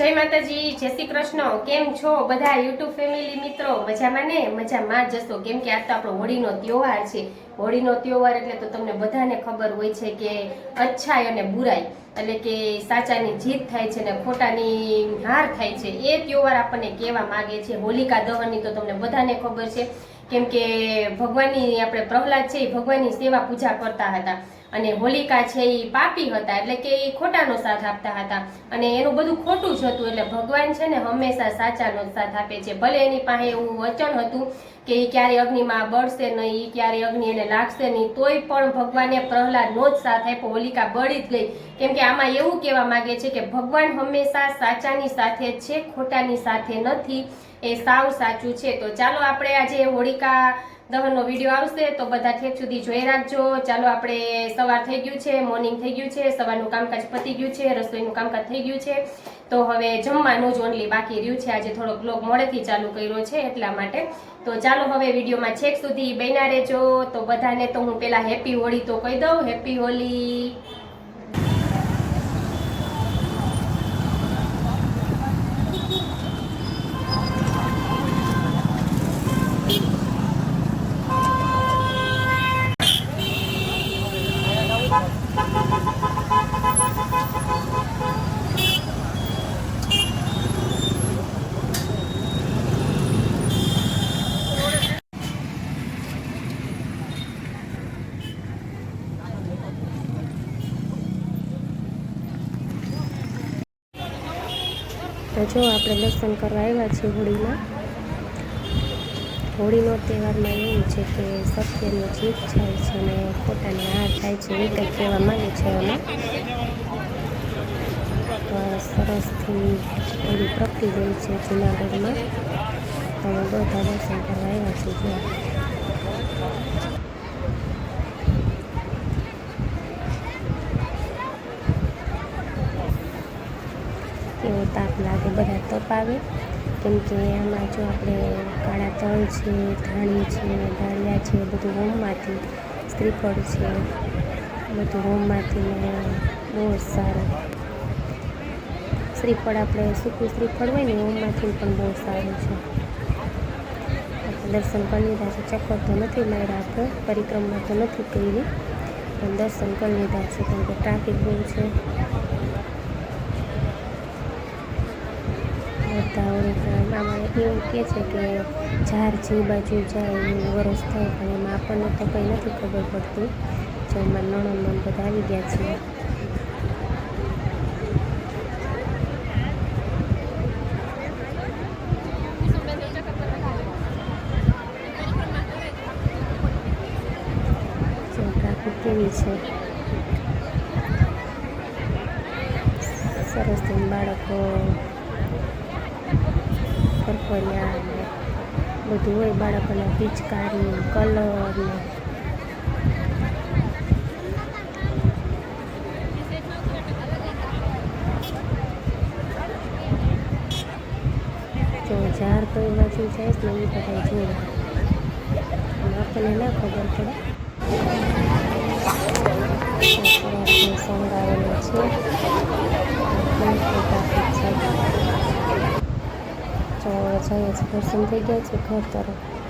જય માતાજી, જય શ્રી કૃષ્ણ. કેમ છો બધા યુટ્યુબ ફેમિલી મિત્રો? મજામાં ને? મજામાં જશો કેમ કે આજ તો આપણો હોળીનો તહેવાર છે. હોળીનો તહેવાર એટલે તો તમને બધાને ખબર હોય છે કે અચ્છાઈ અને બુરાઈ એટલે કે સાચાની જીત થાય છે ને ખોટાની હાર થાય છે. એ તહેવાર આપણને કહેવા માગે છે. હોલિકા દહનની તો તમને બધાને ખબર છે. કેમ કે ભગવાનની આપણે પ્રહલાદ છે એ ભગવાનની સેવા પૂજા કરતા હતા. અને હોલિકા છે એ પાપી હતા, એટલે કે એ ખોટાનો સાથ આપતા હતા. અને એનું બધું ખોટું જ હતું, એટલે ભગવાન છે ને હંમેશા સાચાનો સાથ આપે છે. ભલે એની પાસે એવું વચન હતું કે એ ક્યારે અગ્નિમાં બળશે નહીં એ ક્યારે અગ્નિ એને લાગશે નહીં, તોય પણ ભગવાને પ્રહલાદનો જ સાથ આપ્યો. હોલિકા બળી જ ગઈ. કેમ કે આમાં એવું કહેવા માંગે છે કે ભગવાન હંમેશા સાચાની સાથે છે, ખોટાની સાથે નથી. એ સાવ સાચું છે. તો ચાલો આપણે આજે હોળિકા દહનનો વીડિયો આવશે, તો બધા ઠેક સુધી જોઈ રાખજો. ચાલો આપણે સવાર થઈ ગયું છે, મોર્નિંગ થઈ ગયું છે, સવારનું કામકાજ પતી ગયું છે, રસોઈનું કામકાજ થઈ ગયું છે. તો હવે જમવાનું જ ઓનલી બાકી રહ્યું છે. આજે થોડો બ્લોગ મોડેથી ચાલુ કર્યો છે એટલા માટે. તો ચાલો હવે વિડીયોમાં છેક સુધી બન્યા રહેજો. તો બધાને તો હું પહેલાં હેપી હોળી તો કહી દઉં. હેપી હોળી. તો જો આપણે દર્શન કરવા આવ્યા છીએ હોળીમાં. હોળીનો તહેવારમાં એવું છે કે સત્યની જીત થાય છે અને ખોટાની હાર થાય છે એ કંઈક કહેવા માંગે છે એમાં? સરસથી પ્રગટી હોય છે જુનાગઢમાં. તો અમે બધા દર્શન કરવા આવ્યા છીએ જો એવો તાપ લાગે બધા તપાવે કેમ કે આમાં જો આપણે કાળા તલ છે, ધાણી છે ડાળિયા છે, બધું હોમમાંથી શ્રીફળ છે. બધું હોમમાંથી બહુ જ સારું. શ્રીફળ આપણે સૂકું શ્રીફળ હોય ને હોમમાંથી પણ બહુ સારું છે. દર્શન કરી લીધા છે. ચક્કર તો નથી માર્યા આપણે, પરિક્રમા તો નથી કરી. પણ દર્શન કરી લીધા છે. કેમ કે ટ્રાફિક બહુ છે. ઓળખા એવું કહે છે કે ઝાર જે બાજુ જાય એવું વરસ થાય, પણ એમાં આપણને તો કંઈ નથી ખબર પડતી. જો એમાં નણંદ બધા આવી ગયા છે. કેવી છે? સરસ બાળકો ફરફરિયા ને બધું હોય, બાળકોને પિચકારી, કલર ને. જો ઝાડ કઈ બાજુ જાય ને, એ બધા જોડે આપણને ના ખબર પડે. શણગારેલો છે. તો જઈએ છીએ દર્શન થઈ ગયા છે ઘર તરફ.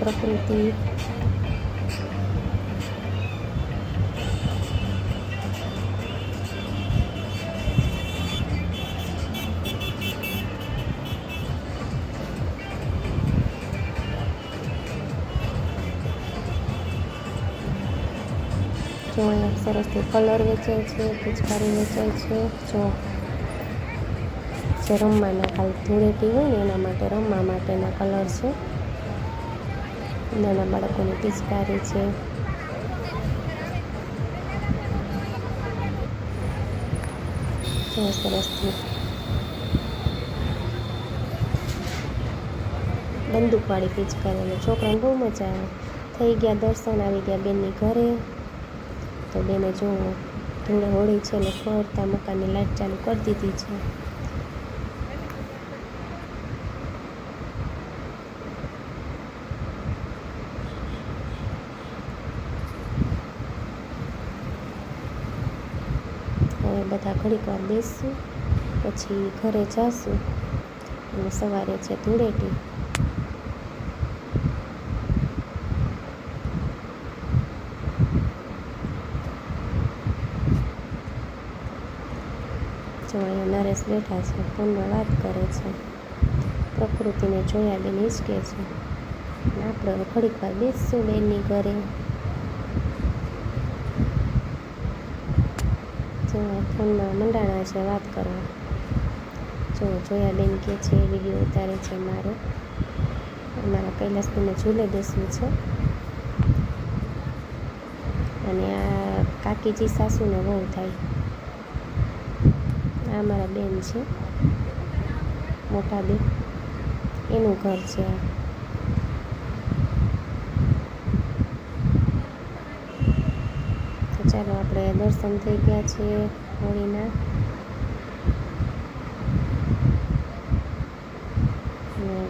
પ્રકૃતિ. જો સરસથી કલર વેચાય છે, પિચકારી વેચાય છે. જો જે રમવાના ખાલી ધૂળેટી હોય ને એના માટે રમવા માટેના કલર છે. નાના બાળકોની પિચકારી છે. જો સરસથી બંદૂકવાળી પિચકારી અને છોકરાને બહુ મજા આવે. થઈ ગયા દર્શન, આવી ગયા બેનની ઘરે. તો બેને જોવો ધૂળે હોળી છે ને ફરતા મકાનની લાઈટ ચાલુ કરી દીધી છે. હવે બધા ઘડીક વાર બેસશું પછી ઘરે જાશું અને સવારે છે ધૂળેટી. જો અહીંયા નરેશ બેઠા છે ફોનમાં વાત કરે છે, પ્રકૃતિને જોયા બેન હિંચકે છે. આપણે ઘડીક વાર બેસશું બેનની ઘરે. જો ફોનમાં મંડાણા છે વાત કરવા. જો જોયા બેન કે છે, વીડિયો ઉતારે છે મારો. અમારા કૈલાસભાઈને ઝૂલે બેસવું છે. અને આ કાકીજી સાસુને બહુ થાય. આ મારા બેન છે. મોટા બેન. એનું ઘર છે તો ચાલો આપણે દર્શન થઈ ગયા છે હોળીના.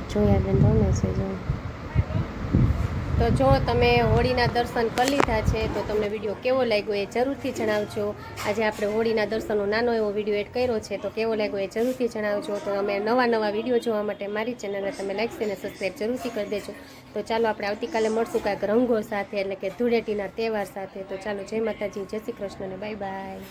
જોયા બેન રમે છે જો. તો જો તમે હોળીના દર્શન કરી લીધા છે, તો તમને વીડિયો કેવો લાગ્યો એ જરૂરથી જણાવજો. આજે આપણે હોળીના દર્શનનો નાનો એવો વીડિયો એડ કર્યો છે, તો કેવો લાગ્યો એ જરૂરથી જણાવજો. તો અમે નવા નવા વીડિયો જોવા માટે મારી ચેનલને તમે લાઈક અને સબસ્ક્રાઈબ જરૂરથી કરી દેજો. તો ચાલો આપણે આવતીકાલે મળશું કાંઈક રંગો સાથે, એટલે કે ધૂળેટીના તહેવાર સાથે. તો ચાલો જય માતાજી, જય શ્રી કૃષ્ણને બાય બાય